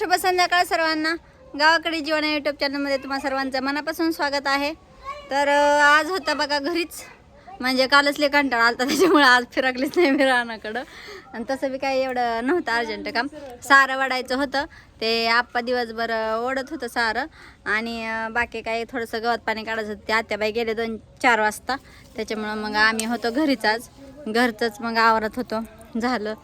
शुभ संध्याकाळ सर्वांना. गावाकडे जीवन या यूट्यूब चॅनलमध्ये तुम्हा सर्वांचं मनापासून स्वागत आहे. तर आज होता बघा घरीच. म्हणजे कालच लय कंटाळा आलता त्याच्यामुळे आज फिरकलीच नाही मी रानाकडं. आणि तसं बी काही एवढं नव्हतं अर्जंट काम. सारं वाढायचं होतं. ते आप्पा दिवसभर ओढत होतं सारं. आणि बाकी काही थोडंसं गवत पाणी काढायचं होतं. ते आत्याबाई गेले दोन चार वाजता. त्याच्यामुळं मग आम्ही होतो घरीच आज. घरचंच मग आवरत होतो. झालं.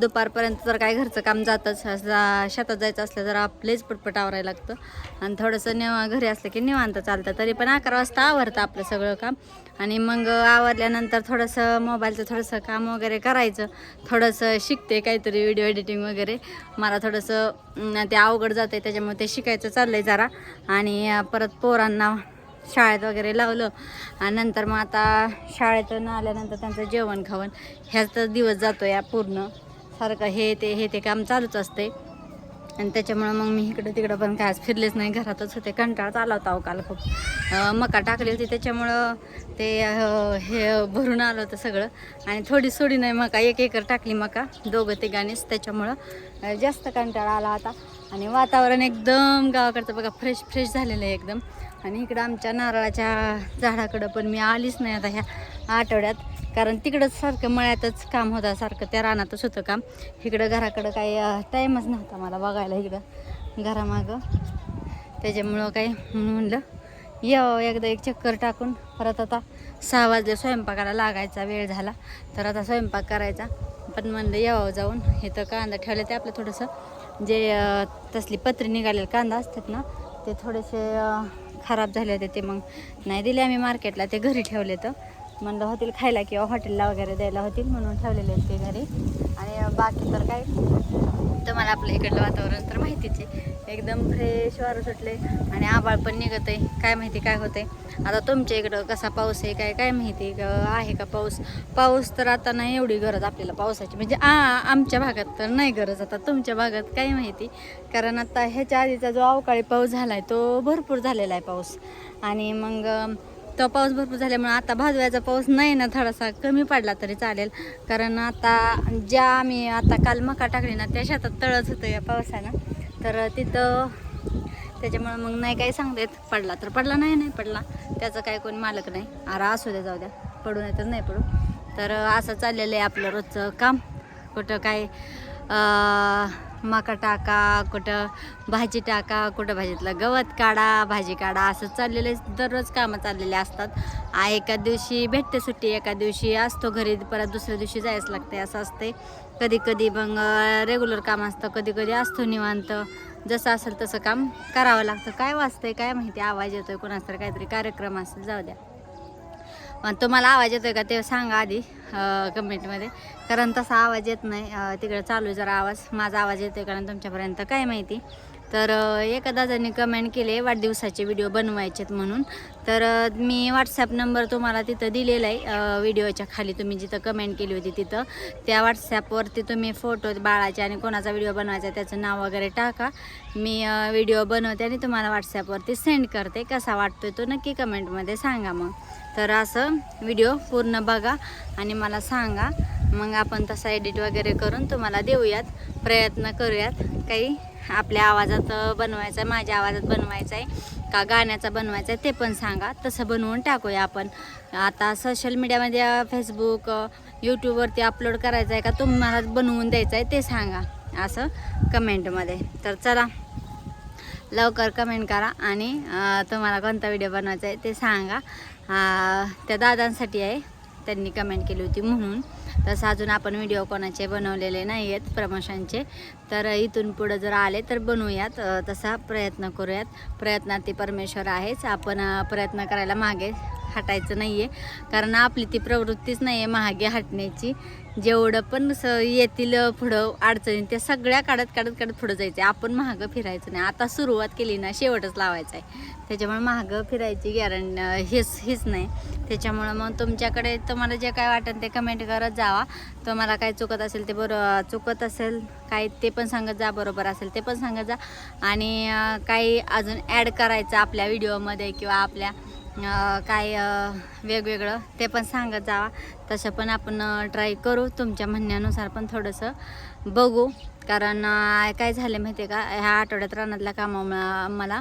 दुपारपर्यंत तर काय घरचं काम जातच जा शेतात जायचं असलं तर आपलेच पटपट आवरायला लागतं. आणि थोडंसं निवा घरी असलं की निवांत चालतं. तरी पण अकरा वाजता आवरतं आपलं सगळं काम. आणि मग आवरल्यानंतर थोडंसं मोबाईलचं थोडंसं काम वगैरे करायचं. थोडंसं शिकते काहीतरी व्हिडिओ एडिटिंग वगैरे. मला थोडंसं ते अवघड जातं आहे त्याच्यामुळे ते शिकायचं चाललं आहे जरा. आणि परत पोरांना शाळेत वगैरे लावलं. आणि नंतर मग आता शाळेतून आल्यानंतर त्यांचं जेवण खावण. ह्याच दिवस जातो या पूर्ण. सारखं हे ते हे ते काम चालूच असते आणि त्याच्यामुळं मग मी इकडं तिकडं पण काय फिरलेच नाही. घरातच होते. कंटाळा आला होता अहो काल खूप. मका टाकली होती. त्याच्यामुळं ते हे भरून आलं होतं सगळं. आणि थोडी सोडी नाही मका. एक एकर टाकली मका. दोघं तिघांनीच त्याच्यामुळं जास्त कंटाळा आला होता आणि वातावरण एकदम गावाकडचं बघा फ्रेश फ्रेश झालेलं आहे एकदम. आणि इकडं आमच्या नारळाच्या झाडाकडं पण मी आलीच नाही आता ह्या आठवड्यात. कारण तिकडंच सारखं मळ्यातच काम होतं सारखं त्या रानातच होतं काम. इकडं घराकडं काही टाईमच नव्हता मला बघायला इकडं घरामागं. त्याच्यामुळं काही म्हणून म्हणलं यावं एकदा एक चक्कर टाकून. परत आता सहा वाजले स्वयंपाकाला लागायचा वेळ झाला. तर आता स्वयंपाक करायचा. पण म्हणलं यावं जाऊन इथं कांदा ठेवलं ते आपलं थोडंसं. जे तसली पत्री निघालेले कांदा असतात ना ते थोडेसे खराब झाले होते ते मग नाही दिले आम्ही मार्केटला ते घरी ठेवले तर म्हणलं होतील खायला किंवा हॉटेलला वगैरे द्यायला होतील म्हणून ठेवलेले आहेत ते घरी. आणि बाकी तर काय तर मला आपल्या इकडलं वातावरण तर माहितीच आहे. एकदम फ्रेश वारं सुटले आणि आबाळ पण निघत आहे काय माहिती काय होतंय. आता तुमच्या इकडं कसा पाऊस आहे काय काय माहिती आहे का पाऊस? पाऊस तर आता नाही एवढी गरज आपल्याला पावसाची. म्हणजे आ आमच्या भागात तर नाही गरज आता. तुमच्या भागात काय माहिती? कारण आता ह्याच्या आधीचा जो अवकाळी पाऊस झाला आहे तो भरपूर झालेला आहे पाऊस. आणि मग तो पाऊस भरपूर झाल्यामुळे आता भाजव्याचा पाऊस नाही ना थोडासा कमी पडला तरी चालेल. कारण आता ज्या आम्ही आता काल मका टाकली ना त्या शेतात तळत होतं या पावसानं. तर तिथं त्याच्यामुळं मग नाही काही सांगतात पडला तर पडला नाही नाही पडला. त्याचं काय कोणी मालक नाही. आरा असू द्या जाऊ द्या. पडू नाही तर नाही पडू. तर असं चाललेलं आहे आपलं रोजचं काम. कुठं काय मका टाका कुठं भाजी टाका कुठं भाजीतलं गवत काढा भाजी काढा असं चाललेलं आहे. दररोज कामं चाललेले असतात. आ एका दिवशी भेटते सुट्टी एका दिवशी असतो घरी परत दुसऱ्या दिवशी जायचं लागते असं असते कधी कधी मग रेग्युलर काम असतं कधी कधी असतो निवांत. जसं असेल तसं काम करावं लागतं. काय वाचतंय काय माहिती? आवाज येतोय कोणाचं काहीतरी कार्यक्रम असेल जाऊ द्या. पण तुम्हाला आवाज येतोय का ते सांगा आधी कमेंटमध्ये. कारण तसा आवाज येत नाही. तिकडे चालू आहे जरा आवाज. माझा आवाज येतोय कारण तुमच्यापर्यंत काय माहिती. तर एका दादांनी कमेंट केले वाढदिवसाचे व्हिडिओ बनवायचेत म्हणून. तर मी व्हॉट्सॲप नंबर तुम्हाला तिथं दिलेला आहे. व्हिडिओच्या खाली तुम्ही जिथं कमेंट केली होती तिथं. त्या व्हॉट्सॲपवरती तुम्ही फोटो बाळाचे आणि कोणाचा व्हिडिओ बनवायचा आहे त्याचं नाव वगैरे टाका. मी व्हिडिओ बनवते आणि तुम्हाला व्हॉट्सॲपवरती सेंड करते. कसा वाटतोय तो नक्की कमेंटमध्ये सांगा मग. तर असं व्हिडिओ पूर्ण बघा आणि मला सांगा. मग आपण तसा एडिट वगैरे करून तुम्हाला देऊयात. प्रयत्न करूयात. काही आपल्या आवाजात बनवायचा आहे माझ्या आवाजात बनवायचा आहे का गाण्याचा बनवायचा आहे ते पण सांगा. तसं बनवून टाकूया आपण. आता सोशल मीडियामध्ये फेसबुक यूट्यूबवरती अपलोड करायचं आहे का तुम्हाला बनवून द्यायचं आहे ते सांगा. असं कमेंटमध्ये तर चला. लवकर कमेंट करा आणि तुम्हाला कोणता व्हिडिओ बनवायचा आहे ते सांगा. त्या दादांसाठी आहे. त्यांनी कमेंट केली होती म्हणून. तसं अजून आपण व्हिडिओ कोणाचे बनवलेले नाही आहेत प्रमोशनचे. तर इथून पुढं जर आले तर बनवूयात. तसा प्रयत्न करूयात. प्रयत्नात ती परमेश्वर आहेच. आपण प्रयत्न करायला मागे हटायचं नाही आहे कारण आपली ती प्रवृत्तीच नाही आहे महागे हटण्याची. जेवढं पण स येतील पुढं अडचणी त्या सगळ्या काढत काढत काढत पुढं जायचं. आहे आपण महागं फिरायचं नाही. आता सुरुवात केली ना शेवटच लावायचं आहे त्याच्यामुळे महागं फिरायची गॅरंट हेच हेच नाही. त्याच्यामुळं मग तुमच्याकडे तुम्हाला जे काय वाटेल ते कमेंट करत जावा. तुम्हाला काय चुकत असेल ते बरं चुकत असेल काय ते पण सांगत जा. बरोबर असेल ते पण सांगत जा. आणि काही अजून ॲड करायचं आपल्या व्हिडिओमध्ये किंवा आपल्या काय वेगवेगळं ते पण सांगत जावा. तसं पण आपण ट्राय करू. तुमच्या म्हणण्यानुसार पण थोडंसं बघू. कारण काय झालं माहिती आहे का? ह्या आठवड्यात रानातल्या कामामुळं मला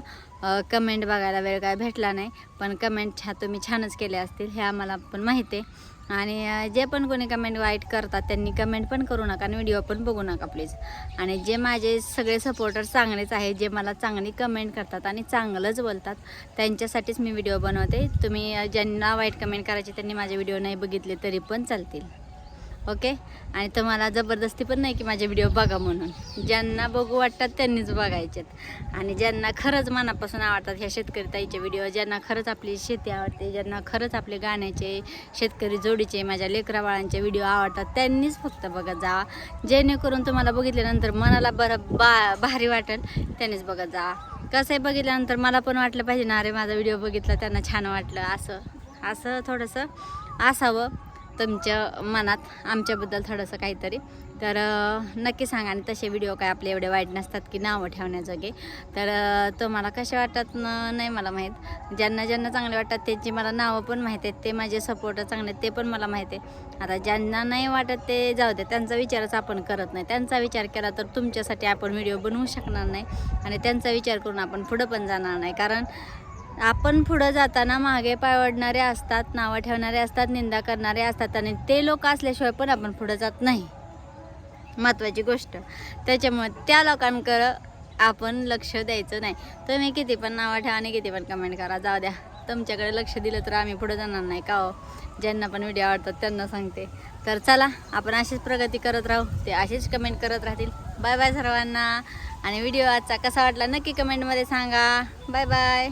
कमेंट बघायला वेळ काय भेटला नाही. पण कमेंट छा तुम्ही छानच केले असतील हे आम्हाला पण माहिती आहे आणि जे पण कोणी कमेंट वाईट करतात त्यांनी कमेंट पण करू नका आणि व्हिडिओ पण बघू नका प्लीज आणि जे माझे सगळे सपोर्टर चांगलेच आहे जे मला चांगली कमेंट करतात आणि चांगलंच बोलतात त्यांच्यासाठीच मी व्हिडिओ बनवते. तुम्ही ज्यांना वाईट कमेंट करायचे त्यांनी माझे व्हिडिओ नाही बघितले तरी पण चालतील. ओके आणि तुम्हाला जबरदस्ती पण नाही की माझे व्हिडिओ बघा म्हणून. ज्यांना बघू वाटतात त्यांनीच बघायचेत. आणि ज्यांना खरंच मनापासून आवडतात ह्या शेतकरी ताईचे व्हिडिओ ज्यांना खरंच आपली शेती आवडते ज्यांना खरंच आपले गाण्याचे शेतकरी जोडीचे माझ्या लेकरा बाळांचे व्हिडिओ आवडतात त्यांनीच फक्त बघत जा. जेणेकरून तुम्हाला बघितल्यानंतर मनाला बरं बा भारी वाटेल त्यांनीच बघत जा. कसं आहे बघितल्यानंतर मला पण वाटलं पाहिजे ना अरे माझा व्हिडिओ बघितला त्यांना छान वाटलं असं. असं थोडंसं असावं तुमच्या मनात आमच्याबद्दल थोडंसं काहीतरी. तर नक्की सांगा आणि तसे व्हिडिओ काय आपले एवढे वाईट नसतात की नावं ठेवण्याजोगे. तर तुम्हाला कसे वाटतात नाही मला माहीत. ज्यांना ज्यांना चांगले वाटतात त्यांची मला नावं पण माहीत आहेत ते माझे सपोर्टर चांगले आहेत ते पण मला माहीत आहे. आता ज्यांना नाही वाटत ते जाऊ दे त्यांचा विचारच आपण करत नाही. त्यांचा विचार केला तर तुमच्यासाठी आपण व्हिडिओ बनवू शकणार नाही आणि त्यांचा विचार करून आपण पुढं पण जाणार नाही. कारण आपण पुढं जाताना मागे पायवडणारे असतात नावं ठेवणारे असतात निंदा करणारे असतात आणि ते लोक असल्याशिवाय पण आपण पुढं जात नाही. महत्त्वाची गोष्ट. त्याच्यामुळे त्या लोकांकडं आपण लक्ष द्यायचं नाही. तुम्ही किती पण नावं ठेवा आणि किती पण कमेंट करा. जाऊ द्या. तुमच्याकडे लक्ष दिलं तर आम्ही पुढे जाणार नाही का हो? ज्यांना पण व्हिडिओ आवडतात त्यांना सांगते. तर चला आपण अशीच प्रगती करत राहू. ते असेच कमेंट करत राहतील. बाय बाय सर्वांना. आणि व्हिडिओ आजचा कसा वाटला नक्की कमेंटमध्ये सांगा. Bye bye